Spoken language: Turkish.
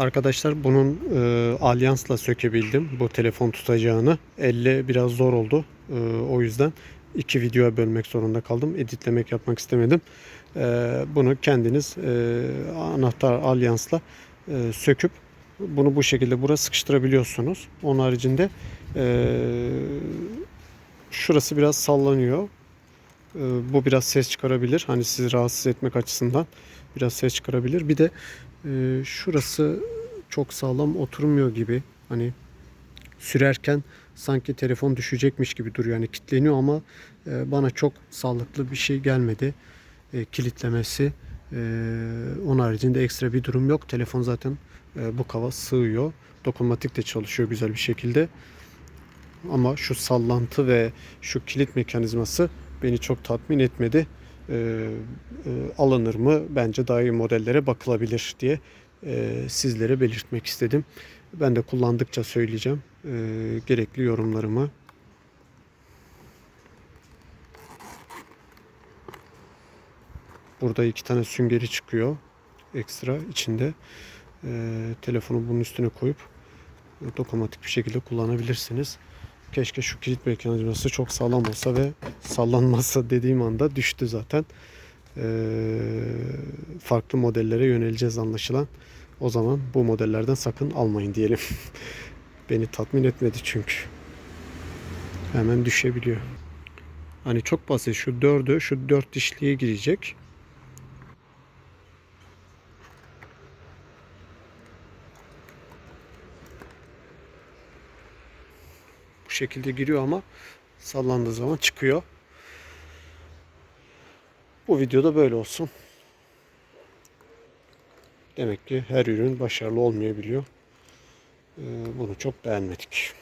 Arkadaşlar bunun e, alyansla sökebildim bu telefon tutacağını. Elle biraz zor oldu. E, o yüzden iki videoya bölmek zorunda kaldım. Editlemek yapmak istemedim. E, bunu kendiniz e, anahtar alyansla e, söküp bunu bu şekilde buraya sıkıştırabiliyorsunuz. Onun haricinde e, şurası biraz sallanıyor. E, bu biraz ses çıkarabilir. Hani sizi rahatsız etmek açısından biraz ses çıkarabilir. Bir de e, şurası çok sağlam oturmuyor gibi. Hani sürerken sanki telefon düşecekmiş gibi duruyor. Yani kilitleniyor ama e, bana çok sağlıklı bir şey gelmedi. E, kilitlemesi. E, onun haricinde ekstra bir durum yok. Telefon zaten e, bu kava sığıyor. Dokunmatik de çalışıyor güzel bir şekilde. Ama şu sallantı ve şu kilit mekanizması beni çok tatmin etmedi. E, e, alınır mı? Bence daha iyi modellere bakılabilir diye e, sizlere belirtmek istedim. Ben de kullandıkça söyleyeceğim e, gerekli yorumlarımı. Burada iki tane süngeri çıkıyor ekstra içinde. E, telefonu bunun üstüne koyup dokunmatik bir şekilde kullanabilirsiniz. Keşke şu kilit mekanizması çok sağlam olsa ve sallanmasa dediğim anda düştü zaten. Ee, farklı modellere yöneleceğiz anlaşılan. O zaman bu modellerden sakın almayın diyelim. Beni tatmin etmedi çünkü. Hemen düşebiliyor. Hani çok basit şu dördü şu dört dişliye girecek. Bu şekilde giriyor ama sallandığı zaman çıkıyor. Bu videoda böyle olsun. Demek ki her ürün başarılı olmayabiliyor. Ee, Bunu çok beğenmedik.